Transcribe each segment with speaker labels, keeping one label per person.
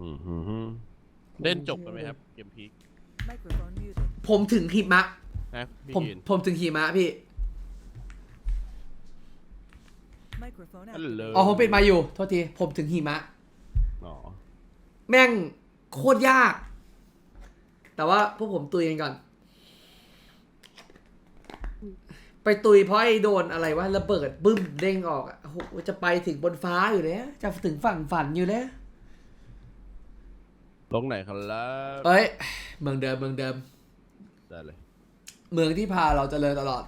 Speaker 1: อืมฮึ่มฮึ่มเล่นจบกันไหมครับเกมพีค
Speaker 2: Microphone muted.
Speaker 3: ผมถึงหิมะ
Speaker 1: นะพี่
Speaker 3: ผม
Speaker 1: กิน
Speaker 3: ผมถึงหิมะพี่
Speaker 2: Microphone
Speaker 1: ฮัลโหล
Speaker 2: activated.
Speaker 3: อ๋อผมปิดมาอยู่ โทษที ผมถึงหิมะ
Speaker 1: อ๋อ
Speaker 3: แม่งโคตรยาก แต่ว่าพวกผมตุยกันก่อน ไปตุยเพราะไอ้โดนอะไรวะระเบิดบึ้มเด้งออกอะโอ้โหจะไปถึงบนฟ้าอยู่แล้วจะถึงฝั่งฝันอยู่แล้ว
Speaker 1: ลงไหนครับแล้ว
Speaker 3: เอ้ย เมืองเดิมเมืองเดิม
Speaker 1: ได้เลย
Speaker 3: เมืองที่พาเราเจริญตลอด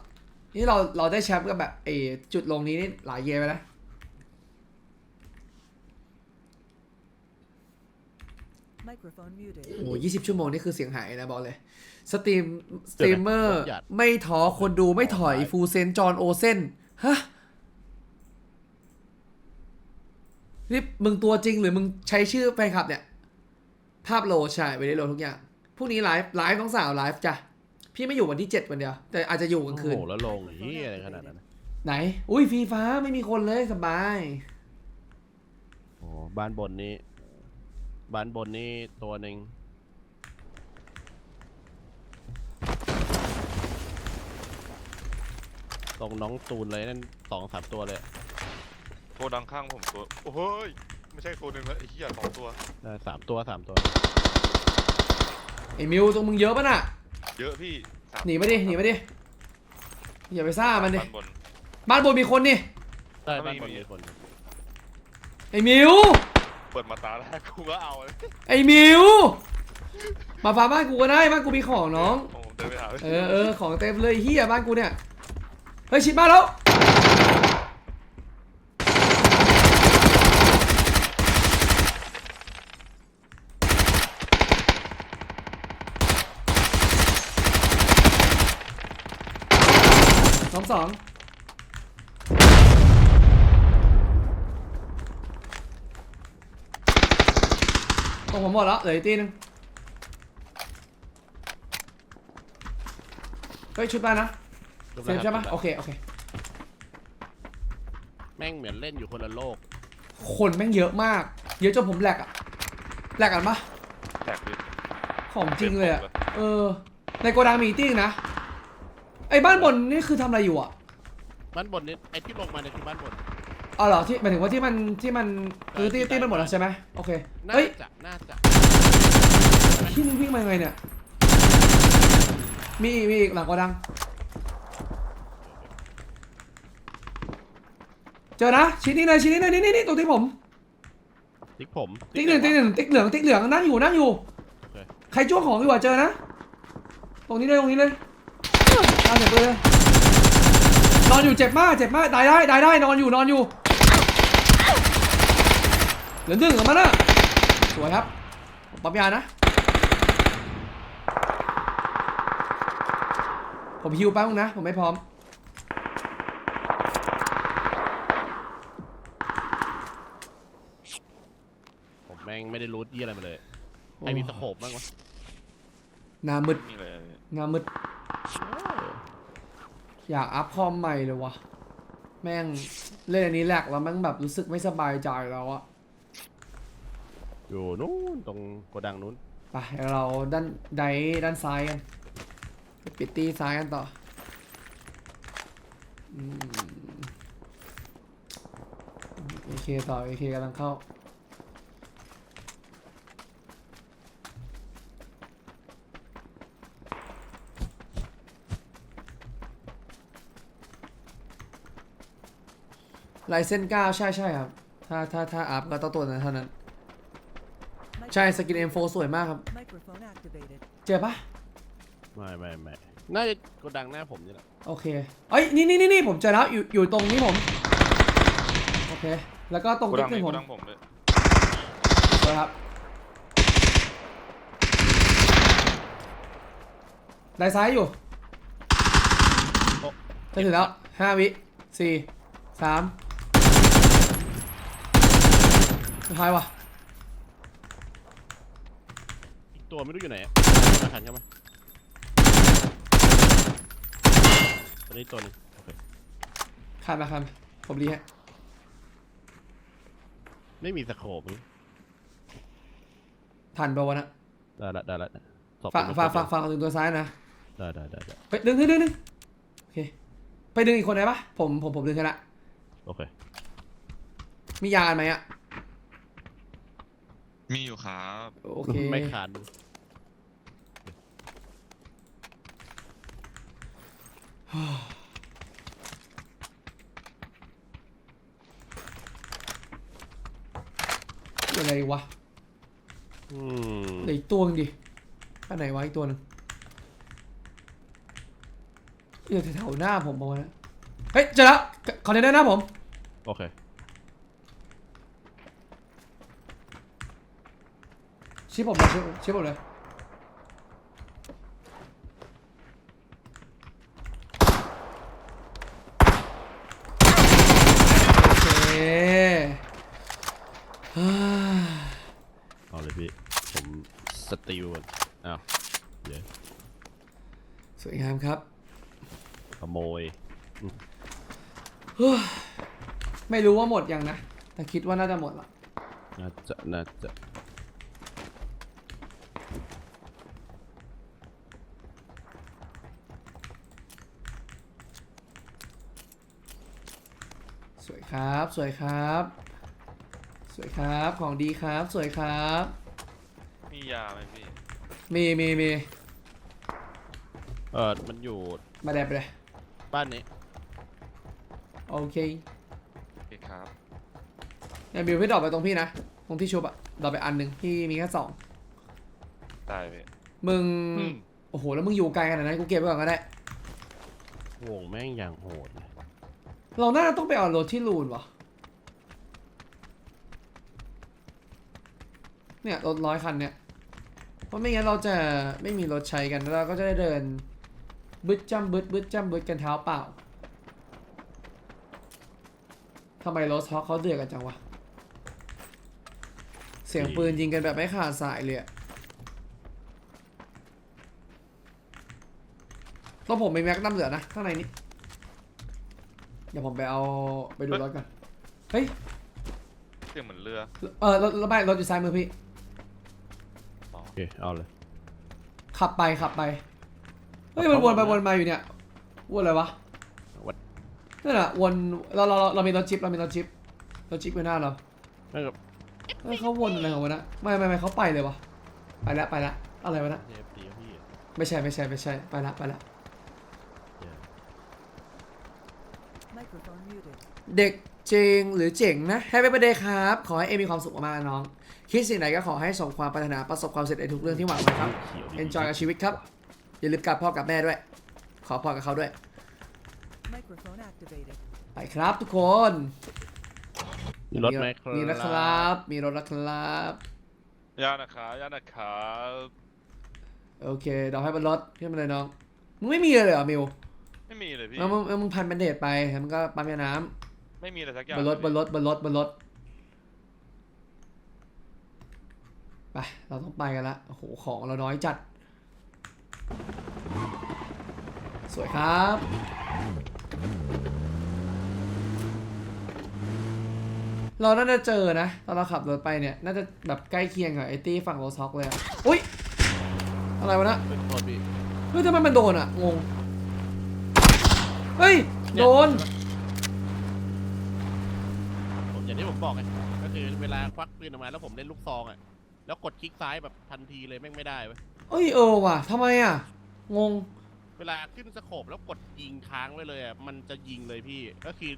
Speaker 3: นี่เราเราได้แชมป์กับแบบไอ้จุดลงนี้นี่หลายเยไปแล้ว
Speaker 2: Microphone muted.
Speaker 3: โอ้โหยี่สิบชั่วโมงนี่คือเสียงหายนะบอกเลย สตรีม สตรีมเมอร์ ไม่ท้อคนดูไม่ถอยฟูเซนจอห์นโอเซนฮะ นี่มึงตัวจริงหรือมึงใช้ชื่อแฟนคลับเนี่ย ภาพโหลดใช่ไม่ได้โหลดทุกอย่างพรุ่งนี้ไลฟ์ไลฟ์ต้องสาวไลฟ์จ้ะพี่ไม่อยู่วันที่เจ็ดวันเดียว แต่อาจจะอยู่กลางคืน
Speaker 1: โอ้โหแล้วลงเฮียอะไรขนาดนั้น
Speaker 3: ไหน อุ้ยฟรีฟ้าไม่มีคนเลยสบาย
Speaker 1: โอ้บ้านบนนี้ บ้านบนนี้ตัวหนึ่งตรงน้องตูนเลยนั่นสองสามตัวเลย
Speaker 4: โกดังข้างผมตัว โอ้โหย ไม่ใช่ตัวหนึ่งแล้วไอ้เหี้ยสองตัว
Speaker 1: ได้สามตัวสามตัว
Speaker 3: ไอ้มิวตรงมึงเยอะปะน่ะ
Speaker 4: เยอะพี่สาม
Speaker 3: หนีไปดิหนีไปดิอย่าไปซ่ามันดิ
Speaker 4: บ้านบน
Speaker 3: บ้านบนมีคนนี่
Speaker 1: ได้
Speaker 4: ไม่
Speaker 1: บ้านบน
Speaker 4: มี
Speaker 1: มีคน
Speaker 3: ไอ้มิว
Speaker 4: เปิดมาตาแรกกูก็เอาเลย
Speaker 3: ไอ้มิว มาฟาร์มบ้านกูก็ได้บ้านกูมีของน้อง
Speaker 4: ผมเดินไปหา
Speaker 3: เออเออของเต็มเลยเฮียบ้านกูเนี่ย เฮ้ยชิดบ้านแล้ว สองสองตรงผมหมดแล้วเหลืออีกตีหนึงเฮ้ยชุดบ้านนะเซฟใช่ปะโอเคโอเค
Speaker 1: แม่งเหมือนเล่นอยู่คนละโลก
Speaker 3: คนแม่งเยอะมาก เยอะจนผมแหลกอะแหลกกันปะ
Speaker 4: แตกพี่
Speaker 3: ของจริงเลยอะเออ ในโกดังมีอีกตี้หนึ่งนะ ไอ้บ้านบนนี่คือทำอะไรอยู่อะ
Speaker 1: บ้านบนนี้ไอ้ที่ลงมาเนี่ยคือบ้านบน
Speaker 3: อ๋อเหรอที่หมายถึงว่าที่มันที่มันคือตี้ตี้มันหมดแล้วใช่ไหมโอเค
Speaker 1: น่า
Speaker 3: เฮ้ย
Speaker 1: จะน่าจะ
Speaker 3: ที่นี่วิ่งมายังไงเนี่ยมีอีกมีอีกหลังโกดัง เจอนะชิ้นนี้เลยชิ้นนี้เลยนี่นี่นี่ตรงที่ผม
Speaker 1: ติ๊กผม
Speaker 3: ติ๊กหนึ่งติ๊กหนึ่งติ๊กเหลืองติ๊กเหลืองนั่งอยู่นั่งอยู่
Speaker 1: โอเค
Speaker 3: ใครจ้วงของอยู่อะเจอนะ ตรงนี้เลยตรงนี้เลย ตามเจ็บเลยนอนอยู่เจ็บมากเจ็บมากได้ได้ได้ได้นอนอยู่นอนอยู่เหลือหนึ่งออกมานะสวยครับผมปั๊มยานะ ผมฮิวแป๊บนึงนะ ผมไม่พร้อม
Speaker 1: ผมแม่งไม่ได้รู้ยี่อะไรมาเลยใครมีสโคปบ้างวะ
Speaker 3: หน้ามืด
Speaker 4: นี่เลย
Speaker 3: หน้ามืด อยากอัพคอมใหม่เลยวะแม่งเล่นอันนี้แหลกแล้วแม่งแบบรู้สึกไม่สบายใจแล้วอะ
Speaker 1: อยู่นู้นตรงโกดังนู้น
Speaker 3: ไปเดี๋ยวเราด้านไดด้านซ้ายกันไปปิดตีซ้ายกันต่ออืมโอเคต่อโอเคกำลังเข้า ลายเส้น9ใช่ใช่ครับ ถ้าถ้าถ้าอัพก็ต้องตัวนั้นเท่านั้น ใช่สกิน M4 สวยมากครับ
Speaker 2: Microphone activated.
Speaker 3: เจอปะ
Speaker 1: ไม่ไม่ไม่น่าจะโกดังหน้าผมนี่แหละ
Speaker 3: โอเคเอ้ยนี่นี่นี่นี่ผมเจอแล้วอยู่อยู่ตรงนี้ผม โอเค แล้วก็ตรง
Speaker 4: โก
Speaker 3: ติ๊
Speaker 4: ดั
Speaker 3: ก
Speaker 4: ง
Speaker 3: หนึ่
Speaker 4: นี้
Speaker 3: ง
Speaker 4: โก
Speaker 3: ผม
Speaker 4: ดังผมเลย
Speaker 3: สวยครับไดซ้ายอยู่จะถึงแล้วห้าวิสี่สาม สุดท้ายวะ
Speaker 1: อีกตัวไม่รู้อยู่ไหนอะมาทันใช่ไหมตัวนี้ตัวหนึงโอเค
Speaker 3: ขาดมาครับผมรีฮะ
Speaker 1: ไม่มีสโคปนี่
Speaker 3: ทันปะวะนะ
Speaker 1: ได้ละได้ละศพ
Speaker 3: ฝาก
Speaker 1: เป็น
Speaker 3: ฝาก
Speaker 1: ศ
Speaker 3: ฝาก
Speaker 1: พ
Speaker 3: ฝากถึงตัวซ้ายนะ
Speaker 1: ได้ได้ได้ได้
Speaker 3: ไปดึงดึงดึงดึงโอเคไปดึงอีกคนได้ปะผมผมผมดึงกันละ
Speaker 1: โอเค
Speaker 3: มียากันไหมอะ
Speaker 4: มีอยู่ครับ
Speaker 3: โอเค
Speaker 1: ไม่ขาด
Speaker 3: อะไรวะ
Speaker 1: อืม
Speaker 3: เหลืออีกตัวหนึงดิไปไหนวะอีกตัวหนึงอยู่แถวๆหน้าผมบอกนะเฮ้ยเจอแล้วคอนเทนเนอร์หน้าผม
Speaker 1: โอเค
Speaker 3: ชี้ผมเลยชี้ชี้ผมเลยโอเคอ่า
Speaker 1: เอาเลยพี่ ผมสติลก่อนอ้าวเดี๋ยว
Speaker 3: สวยงามครับ
Speaker 1: ขโมย
Speaker 3: ไม่รู้ว่าหมดยังนะ แต่คิดว่าน่าจะหมดละ
Speaker 1: น่าจะน่าจะ
Speaker 3: ครับ สวยครับ สวยครับ ของดีครับ สวยครับ
Speaker 4: มียาไหมพี่
Speaker 3: มีมีมี
Speaker 1: เออมันอยู่
Speaker 3: มาแดบไปเลย
Speaker 1: บ้านนี้
Speaker 3: โอเค
Speaker 4: โอเคครับ
Speaker 3: เนี่ยบิวพี่ดรอปไปตรงพี่นะ ตรงที่ชุบอะดรอปไปอันหนึ่งพี่มีแค่สอง
Speaker 4: ได้พี่
Speaker 3: มึง
Speaker 4: อืม
Speaker 3: โอ้โห แล้วมึงอยู่ไกลขนาดนั้นกูเก็บไว้ก่อนก็ได้
Speaker 1: วงแม่งอย่างโหดเลย
Speaker 3: เราน่าต้องไปเอารถที่ลูนวะเนี่ยรถร้อยคันเนี่ย เพราะไม่งั้นเราจะไม่มีรถใช้กันแล้วเราก็จะได้เดินบึดจ้ำบึดบึดจ้ำบึดกันเท้าเปล่าทำไมรถท็อกเขาเดือดกันจังวะ เสียงปืนยิงกันแบบไม่ขาดสายเลยอะรถผมมีแม็กนัมเหลือนะข้างในนี้ เดี๋ยวผมไปเอาไปดูรถก่อน เฮ้ย
Speaker 4: เสียงเหมือนเรือ
Speaker 3: เออรถรถไม่รถอยู่ซ้ายมือพี่
Speaker 1: โอเคเอาเลย
Speaker 3: ขับไปขับไป เฮ้ยมันวนไปวนมาอยู่เนี่ยวนอะไรวะ
Speaker 1: วัด
Speaker 3: นั่นแหละวนเราเราเราเรามีรถจิ๊บเรามีรถจิ๊บรถจิ๊บอยู่หน้าเรา
Speaker 1: แม่งแบบ
Speaker 3: เฮ้ยเขาวนอะไรของวะนะไม่ไม่ไม่เขาไปเลยวะไปละไปละอะไรวะนะ
Speaker 1: เทปดีพี่
Speaker 3: ไม่ใช่ไม่ใช่ไม่ใช่ไปละไปละ
Speaker 2: Microphone muted.
Speaker 3: เด็กจริงหรือเจ๋งนะแฮปปี้เบ t ร์ a เดย์ครับ ขอให้เอมีความสุขมากๆนะน้อง คิดสิ่งไหนก็ขอให้สมความปรารถนาประสบความสำเร็จในทุกเรื่องที่หวังไว้ครับ
Speaker 1: เขียวดี
Speaker 3: enjoy กับชีวิตครับ อย่าลืมกลับพ่อกับแม่ด้วย ขอพรกับเขาด้วย
Speaker 2: Microphone activated.
Speaker 3: ไปครับทุกคน
Speaker 1: มีรถไหมครับ
Speaker 3: มีรถครับ มีรถแล้วครับ
Speaker 4: ยานะครับยานะครับ
Speaker 3: โอเคเดี๋ยวให้บนรถขึ้นมาเลยน้องมึงไม่มีเลยเหรอมิว
Speaker 4: ไม่มีเลยพี่
Speaker 3: แล้วมึงแล้วมึงพันแบนเดตไปแล้วมึงก็ปั๊มยาน้
Speaker 4: ไม่มีอะไรสักอำย่าง
Speaker 3: บนรถบนรถบนรถบนรถไปเราต้องไปกันละโอ้โหของเราน้อยจัด สวยครับ เราน่าจะเจอนะ ตอนเราขับรถไปเนี่ย น่าจะแบบใกล้เคียงกับไอตี้ฝั่งโรซ็อกเลยอะอุ้ย อะไรวะนะ
Speaker 1: เฮ้ยโทษพี่
Speaker 3: เฮ้ยทำไมมันโดนอะงง เฮ้ย โดน
Speaker 1: ผมอย่างที่ผมบอกไงก็คือเวลาควักปืนออกมาแล้วผมเล่นลูกซองอะ แล้วกดคลิกซ้ายแบบทันทีเลยแม่งไม่ได้เว้ย
Speaker 3: เอ้ยเออว่ะทำไมอะ งง
Speaker 1: เวลาขึ้นสโคปแล้วกดยิงค้างไว้เลยอะมันจะยิงเลยพี่ ก็คือ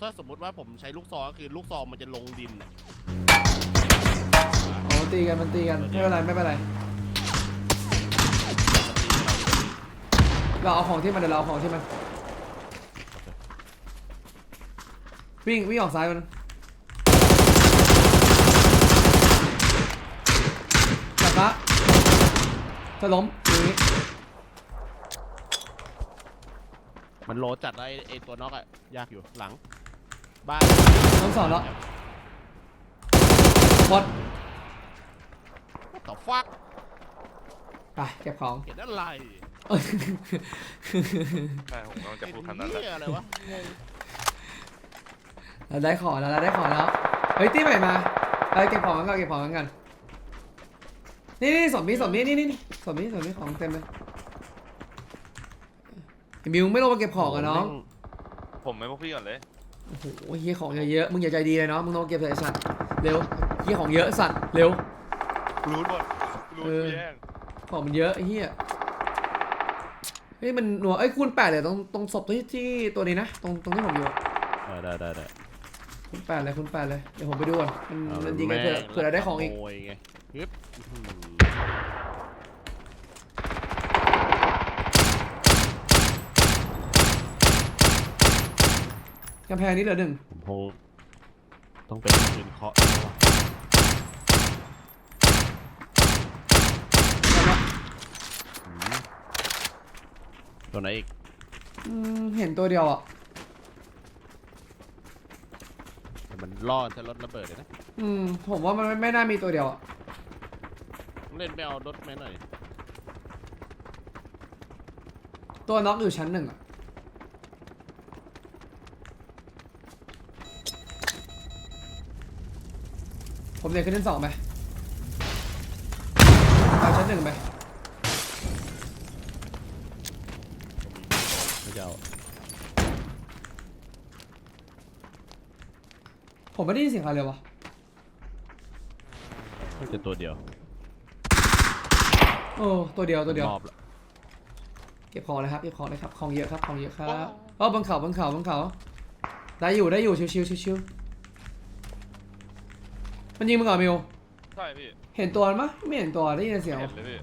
Speaker 1: ถ้าสมมุติว่าผมใช้ลูกซองก็คือลูกซองมันจะลงดินอะ
Speaker 3: อ๋อตีกันมันตีกัน ไม่เป็นไรไม่เป็นไร เราเอาของที่มันเดี๋ยวเราเอาของที่มัน วิ่งวิ่งออกซ้ายมันจับละจะล้มอย่างนี้
Speaker 1: มันโลจัดไอ้ไอ้ตัวน็อกอะยากอยู่หลัง บ้าน
Speaker 3: ต้องสอนแล้วหมด
Speaker 1: ต่อฟัก
Speaker 3: ไปเก็บของ
Speaker 1: เห็นอะไร
Speaker 3: เอ้ย
Speaker 4: ใช่ผมกำลังจะ
Speaker 1: เห็น
Speaker 4: พูดคำนั้นแหละ
Speaker 1: เหี้ยอะไรวะงง
Speaker 3: เราได้ของแล้วเราได้ของแล้ว เฮ้ยตีใหม่มาไปเก็บของกันก่อนเก็บของกันก่อนนี่นี่สมนี้สมนี้นี่นี่นี่สมนี้สมนี้ของเต็มเลยไอ้มิวไม่ลงมาเก็บของอะน้อง
Speaker 4: ผมไม่พวกพี่ก่อนเลย
Speaker 3: โอ้โหเฮียของเยอะๆมึงอย่าใจดีเลยเนาะ มึงลงมาเก็บเถอะไอ้สัตว์ เร็วเฮียของเยอะสัตว์ เร็ว
Speaker 4: รู้หมดรู้
Speaker 3: เออ
Speaker 4: แย่ง
Speaker 3: ของมันเยอะไอ้เฮียเฮ้ยมันหนัวเอ้ยคูณแปดเลยตรงตรงศพที่ที่ตัวนี้นะ ตรงตรงที่ผมอยู่อะ
Speaker 1: ได้ได้ได้
Speaker 3: คูณแปดเลยคูณแปดเลยเดี๋ยวผมไปดูก่อนมัน
Speaker 1: เอา
Speaker 3: มันยิงกันเถอะเผื่อเราได้ของอีก
Speaker 1: ขโมยไงฮึบอื้อหือ
Speaker 3: กำแพงนี้เหลือหนึ่ง
Speaker 1: ผมคงต้องเป็นปืนเคาะแล้วว่ะอืมตัวไหนอีก
Speaker 3: อืมเห็นตัวเดียวอะ
Speaker 1: แต่มัน ล่อจะรถระเบิดเลยนะ
Speaker 3: อืม ผมว่ามันไม่ไม่น่ามีตัวเดียวอะ
Speaker 1: เล่นไปเอารถแม่หน่อย
Speaker 3: ตัวน็อกอยู่ชั้นหนึ่งอะผมเดินขึ้นชั้นสองไปเอาชั้นหนึ่งไป ผมไม่ได้ยินเสียงใครเลยวะ
Speaker 1: ไม่จะตัวเดียว
Speaker 3: โอ้ตัวเดียวตัวเดียว
Speaker 1: มอบละ
Speaker 3: เก็บของเลยครับเก็บของเลยครับของเยอะครับของเยอะครับเออบนเขาบนเขาบนเขา ได้อยู่ได้อยู่ชิวชิวชิวชิวมันยิงมึงเหรอมิว
Speaker 4: ใช่พี่
Speaker 3: เห็นตัวมันปะไม่เห็นตัวได้ยินเสียง
Speaker 4: เห็
Speaker 3: วะ
Speaker 4: นเลยพี่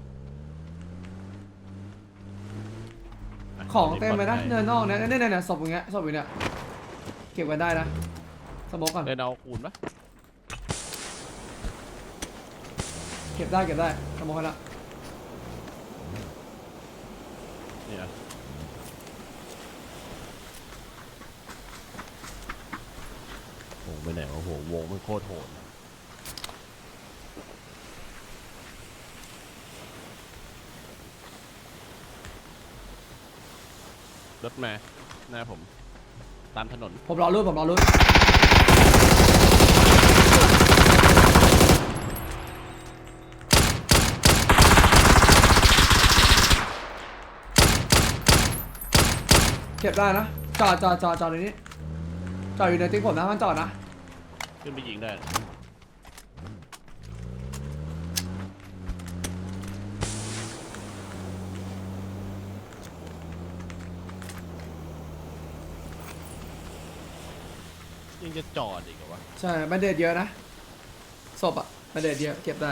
Speaker 3: ของเต็มเลยนะเนินนอกเนี่ยเนี่ยเนี่ยเนี่ยศพอย่างเงี้ยศพอย่างเงี้ยเก็บไว้ได้นะส โมกก่อน
Speaker 1: เล่นเอาคูณปะ
Speaker 3: เก็บได้เก็บได้สโมกให้ละ
Speaker 1: นี่นะวงไปไหนวะโหวงมันโคตรโหดรถมาหน้าผม ตามถนน
Speaker 3: ผมรอรุ่นผมรอรุ่น เก็บได้นะ จอดจอดจอดจอดในนี้ จอดอยู่ในติ๊กผมนะมันจอดนะ
Speaker 1: ขึ้นไปยิงได้ จะจอดอีกเหรอวะ
Speaker 3: ใช่มันเด็ดเยอะนะศพอะมันเด็ดเยอะเก็บได้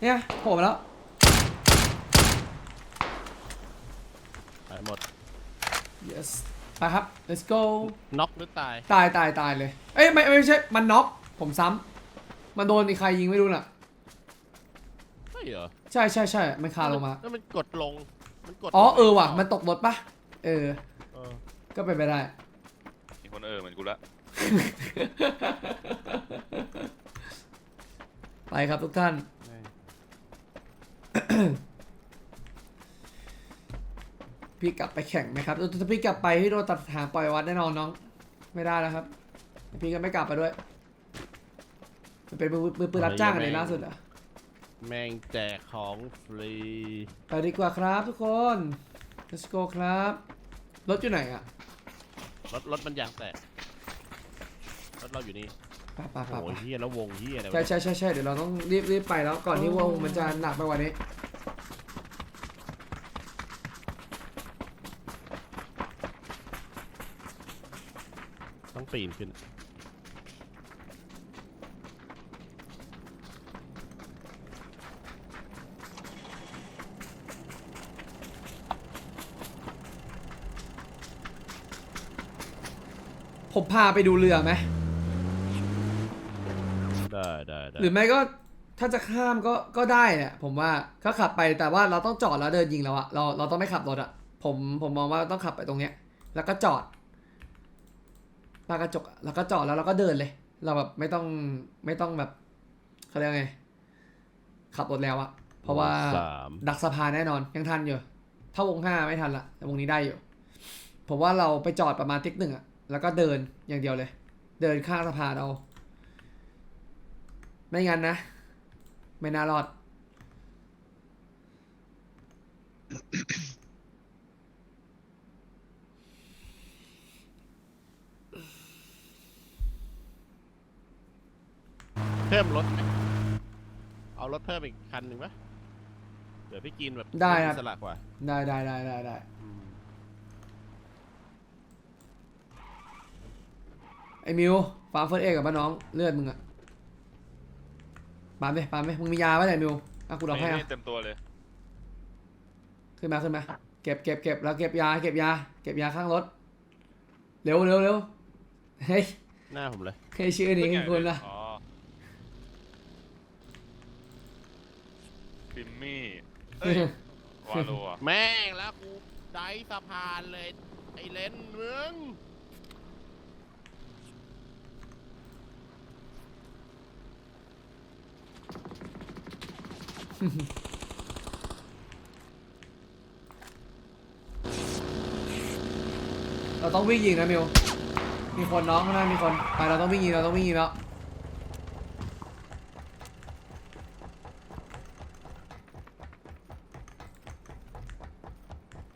Speaker 3: เนี่ยโผล่มาแล้ว
Speaker 1: ไปหมด
Speaker 3: yes ไปครับ let's go
Speaker 1: น็อกหรือตาย
Speaker 3: ตายตายตายเลย เอ้ยไม่ไม่ใช่ มันน็อกผมซ้ำมันโดนอีกใครยิงไม่รู้น่ะ
Speaker 1: ใช่เหรอ
Speaker 3: ใช่ใช่ใช่มันคาลงมา
Speaker 1: แล้วมันกดลง มันกด
Speaker 3: อ๋อ
Speaker 1: ลง
Speaker 3: เออว่ะ
Speaker 1: ไมั
Speaker 3: นตกรถปะเออ
Speaker 1: เออ
Speaker 3: ก็เป็นไปได้
Speaker 4: มีคนเออเหมือนกูละ
Speaker 3: ไปครับทุกท่านพี่กลับไปแข่งไหมครับถ้าพี่กลับไปพี่โดนตัดหางปล่อยวัดแน่นอนน้อง ไม่ได้แล้วครับ พี่ก็ไม่กลับไปด้วยมันเป็นมือมือปืนรับจ้างกันเลยล่าสุดอะ
Speaker 1: แม่งแจกของฟรี
Speaker 3: ไปดีกว่าครับทุกคน let's go ครับรถอยู่ไหนอะ
Speaker 1: รถรถมันยางแตก รถเราอยู่นี่
Speaker 3: ไป่าป่า
Speaker 1: โอ้ยเฮียแล้ววงเฮียอะไรวะ
Speaker 3: ใช่
Speaker 1: เนี่ย
Speaker 3: ใช่ใช่ใช่เดี๋ยวเราต้องรีบรีบไปแล้วก่อนที่วงมันจะหนักไปกว่านี้
Speaker 1: ต้องปีนขึ้น
Speaker 3: พาไปดูเรือไหม
Speaker 1: ได้ได้ได้
Speaker 3: หรือไม่ก็ถ้าจะข้ามก็ก็ได้เนี่ยผมว่าก็ขับไปแต่ว่าเราต้องจอดแล้วเดินยิงแล้วอะเราเราต้องไม่ขับรถอะผมผมมองว่าต้องขับไปตรงเนี้ย แล้วก็จอดปากระจกอะแล้วก็จอดแล้วเราก็เดินเลย เราแบบไม่ต้องไม่ต้องแบบเขาเรียกไงขับรถแล้วอะเพราะว่า
Speaker 1: สาม
Speaker 3: ดักสะพานแน่นอนยังทันอยู่ ถ้าวงห้าไม่ทันละแต่วงนี้ได้อยู่ ผมว่าเราไปจอดประมาณติ๊กหนึ่งอะ แล้วก็เดินอย่างเดียวเลย เดินข้างสะพานเอา ไม่งั้นนะ ไม่น่ารอด
Speaker 1: เพิ่มรถไหมเอารถเพิ่มอีกคันหนึ่งไหมเดี๋ยวพี่กินแบบ
Speaker 3: ได้ครับ
Speaker 1: อิสลักว่า
Speaker 3: ได้ได้ได้ได้ได้
Speaker 1: อืม
Speaker 3: ไอ้มิวฟาร์มเฟิร์สเอกกับป้าน้องเลือดมึงอะปาล์มไหมปาล์มไหมมึงมียาป่ะเนี่ยมิวอะกูดอกให้
Speaker 4: ไม่
Speaker 3: อะ
Speaker 4: ไม่เต็มตัวเลย
Speaker 3: ขึ้นมาขึ้นมาเก็บเก็บเก็บแล้วเก็บยาเก็บยา เก็บยาข้างรถ เร็วเร็วเร็วเฮ้ย
Speaker 1: หน้าผมเลย
Speaker 3: เฮ้ยชื่อนี้
Speaker 4: เป็ไง
Speaker 3: คุณละ
Speaker 4: อ๋อปิมมี่เอ้ยวาโลอะ
Speaker 1: แม่งแล้วกูได้สะพานเลยไอ้เลนมึง
Speaker 3: เราต้องวิ่งยิงนะมิว มีคนน้องข้างหน้ามีคน ไปเราต้องวิ่งยิงเราต้องวิ่งยิงแล้ว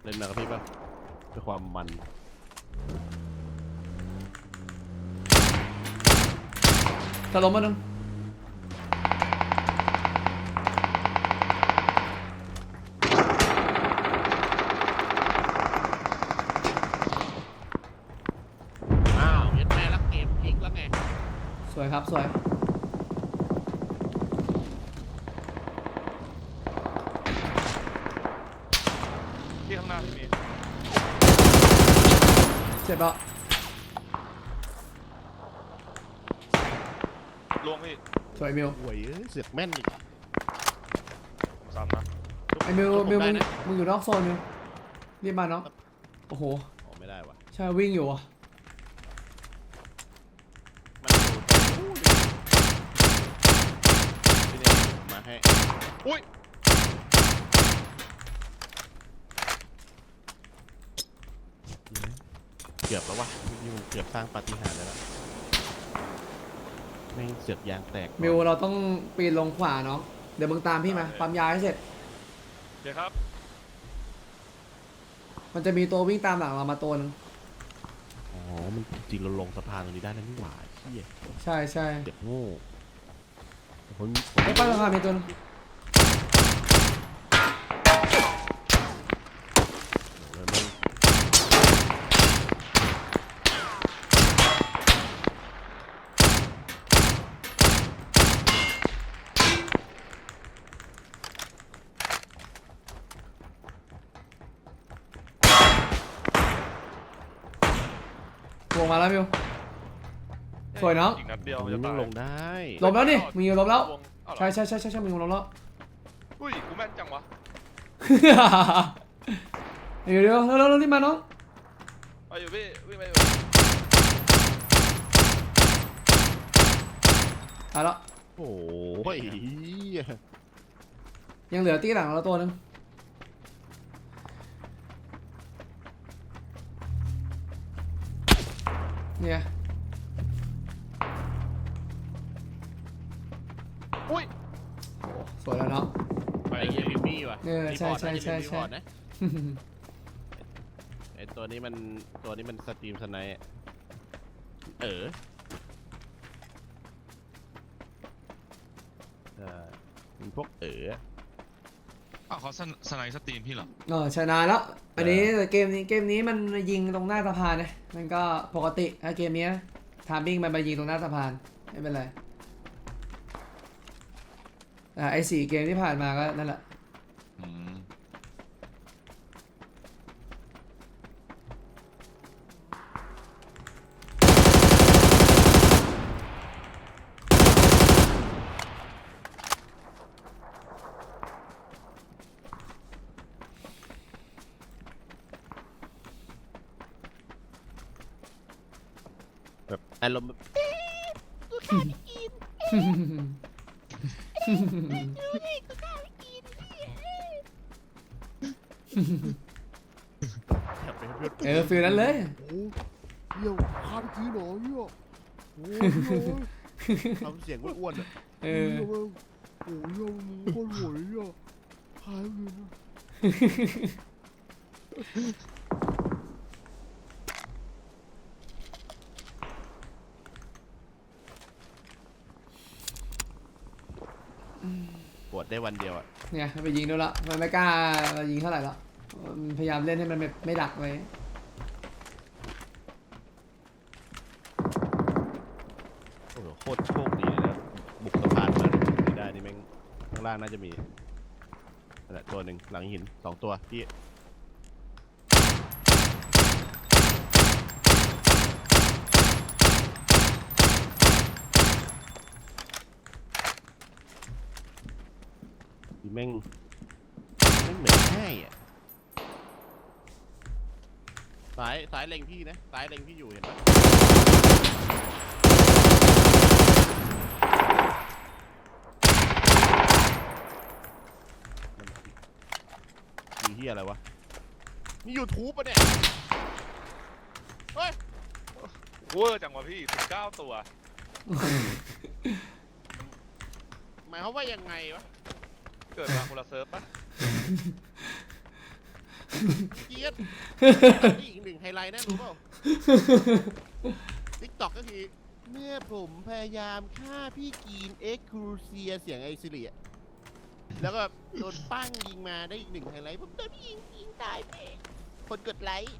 Speaker 1: เล่นมากับพี่ป่ะเพื่อความมัน
Speaker 3: จะล้มมาหนึ่ง
Speaker 1: อ้าวเย็ดแม่แล้วเกมพลิกแล้วไง
Speaker 3: สวย ครับสวย
Speaker 4: ที่ข้างหน้าพี่มี
Speaker 3: เจ็บแล้ว
Speaker 4: ลวงพี่
Speaker 3: สวยมิว
Speaker 1: หวยเอ้ยเสือกแม่นอีก
Speaker 4: ผมซ้ำนะ
Speaker 3: ไอ้มิว
Speaker 1: ชุบผ
Speaker 3: มิวมึ
Speaker 1: ได้
Speaker 3: ง
Speaker 1: นะ
Speaker 3: มึงอยู่นอกโซนมิวรีบมาน้องโอ้โห
Speaker 1: ออกไม่ได้วะ
Speaker 3: ใช่วิ่งอยู่อะ
Speaker 1: มันดูพี่เนี่ยมาให้
Speaker 4: อุ้ย
Speaker 1: เกือบแล้ววะนี่มันเกือบสร้างปาฏิหาริย์ได้แล้วแม่งเสือกยางแตก
Speaker 3: มิวเราต้องปีนลงขวาน้อง เดี๋ยวมึงตามพี่มาปั๊มยาให้เสร็จ
Speaker 4: เดี๋ยวครับ
Speaker 3: มันจะมีตัววิ่งตามหลังเรามาตัวหนึง
Speaker 1: อ๋อ มันจริงเราลงสะพานตรงนี้ได้นะนี่หว่าเฮีย
Speaker 3: ใช่ใช่
Speaker 1: เด็กโง่ผม
Speaker 3: ไอ้ยป้าราคามีตัวหนึง
Speaker 1: ง
Speaker 3: มาแล้วมิว สวยเนอะ
Speaker 4: อีกนัดเดียว
Speaker 1: ผม
Speaker 4: จะ
Speaker 1: ยัง
Speaker 4: ตาย
Speaker 1: ลงได้
Speaker 3: ลมแล้วนี่มีลมแล้ว
Speaker 4: วงอ้าวเหรอ
Speaker 3: ใช่ใช่ใช่ใช่ใช่มีลมแล้ว
Speaker 4: อุ้ยกูแม่นจังวะ
Speaker 3: เดี๋ยวเดี๋ยวเร็วเร็วเร็วรีบมาน้อง
Speaker 4: ไปอยู่พี่วิ่งไปอยู่
Speaker 3: ตายแล้ว
Speaker 1: โอ้ยเหี้ย
Speaker 3: ยังเหลือตีหลังเราตัวหนึง เนี่ย
Speaker 4: อุ้ย
Speaker 3: สวยแล้วเนาะ
Speaker 4: ไป
Speaker 1: ไอ้เหี้ยพิมมี่ว่ะ
Speaker 3: เออใช่ใช่ใช่ใช่
Speaker 1: รีพอร์ตนะไอ้ตัวนี้มันตัวนี้มันสตรีมสไนป์อะเออใช่มันพวกเออ
Speaker 5: อ้าวเขาสนสไนด์สตรีมพี่เหรอ
Speaker 3: เออชนะแล้ว อันนี้เกมนี้เกมนี้มันยิงตรงหน้าสะพานนะมันก็ปกติถ้าเกมนี้ทามมิ่งมันมายิงตรงหน้าสะพานไม่เป็นไรอ่าไอสี่เกมที่ผ่านมาก็นั่นแหละ
Speaker 5: อืม
Speaker 1: แบบอารมณ์แบบ แบบเป็นเพื่อน
Speaker 3: เออฟิลนั้นเลย
Speaker 1: โอ้โหเดี๋ยวพาไปทีหน่อยเหี้ยโอ้ยทำเสียงอ้วนๆอะ
Speaker 3: เออ
Speaker 1: โอ้ยมึงโคตรโหดเลยอะพาไปเลยนะ ดได้วันเดียวอะ
Speaker 3: เนี่ยไปยิงด้วยละมันไม่กล้ายิงเท่าไหร่ละมันพยายามเล่นให้มันแบบไม่ดักไว้
Speaker 1: โอ้โหโคตรโชคดีเลยนะบุกสะพานมาไม่ได้นี่แม่งข้างล่างน่าจะมีนั่นแหละตัวหนึ่งหลังหินสองตัวพี่ แม่งแม่งเหมือนง่ายอะสายสายเล็งพี่นะสายเล็งพี่อยู่เห็นปะมีเฮียอะไรวะมียูทูบปะเนี่ยเฮ้ย
Speaker 4: เวอร์จังวะพี่สิบเก้าตัว
Speaker 1: หมายความว่ายังไงวะ
Speaker 4: เกิดมาคนละเซิร์ฟปะ
Speaker 1: เกียรตินี่อีกหนึ่งไฮไลท์นะรู้เปล่าทิกตอกก็คือ เมื่อผมพยายามฆ่าพี่กีนเอ็กครูเซียเสียงไอซิเลียแล้วก็โดนปั้งยิงมาได้อีกหนึ่งไฮไลท์ผมโดนยิงยิงตายไปคนกดไลค์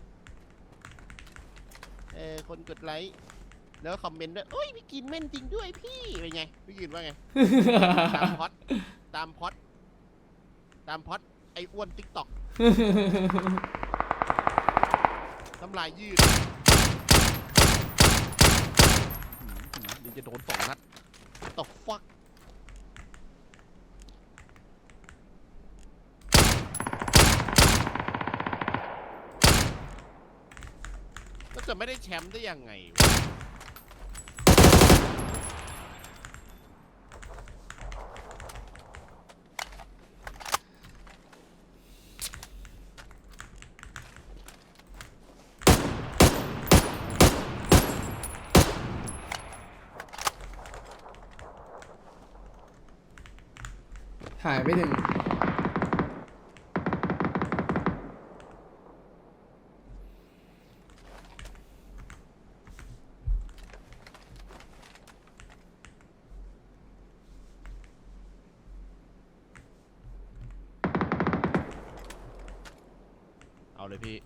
Speaker 1: เออคนกดไลค์แล้วก็คอมเมนต์ด้วยโอ้ยพี่กินแม่นจริงด้วยพี่เป็นไงพี่กินว่าไง ตามพอดตามพอด ตามพอดไอ้อ้วนติ๊กต็อกน้ำลายยืดหืมหืมเดี๋ยวจะโดนสองนัดตกฟักก็จะไม่ได้แชมป์ได้ยังไงวะ
Speaker 3: หายไปหนึ่ง
Speaker 1: เอาเลยพี่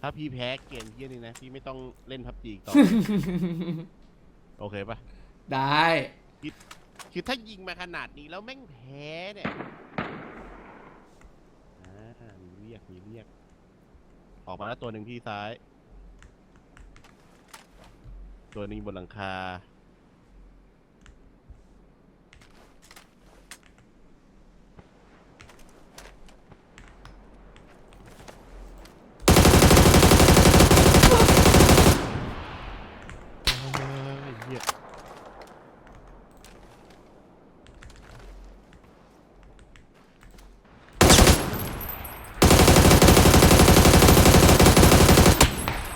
Speaker 1: ถ้าพี่แพ้เกมเยี่ยนี่นะ พี่ไม่ต้องเล่นพับจีต่อ โอเคปะ
Speaker 3: ได้
Speaker 1: คือถ้ายิงมาขนาดนี้แล้วแม่งแพ้เนี่ยอ่ามีเรียกมีเรียก ออกมาแล้วตัวหนึ่งที่ซ้าย ตัวหนึงบนหลังคา เฮ้ยเหี้ย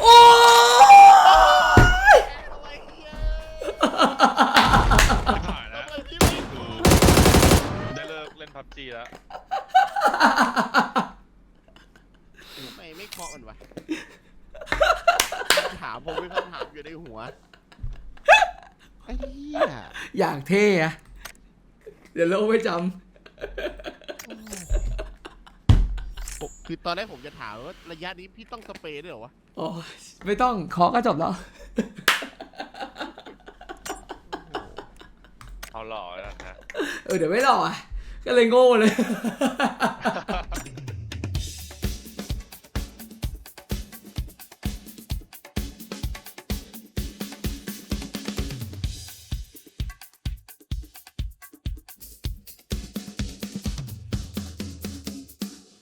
Speaker 3: โอ้ย
Speaker 1: อะไรเหี้ย
Speaker 5: ถ่ายแล้ว
Speaker 1: ทำไมพี่ไม่ดู
Speaker 4: ได้เลิกเล่นพับจีแล้ว
Speaker 1: ทำไมไม่เคาะมันวะถามผมเป็นคำถาม อยู่ในหัวไอ้เหี้ย
Speaker 3: อย่างเท่อะเดี๋ยวโลกไม่จ
Speaker 1: ผมคือตอนแรกผมจะถามว่าระยะนี้พี่ต้องสเปรย์ด้วยเหรอวะำ
Speaker 3: โอ้ยไม่ต้องขอก็จบแล้ว
Speaker 4: เอาหล่อแล้วนะ
Speaker 3: เออเดี๋ยวไม่หล่ออะก็เลยโง่เลย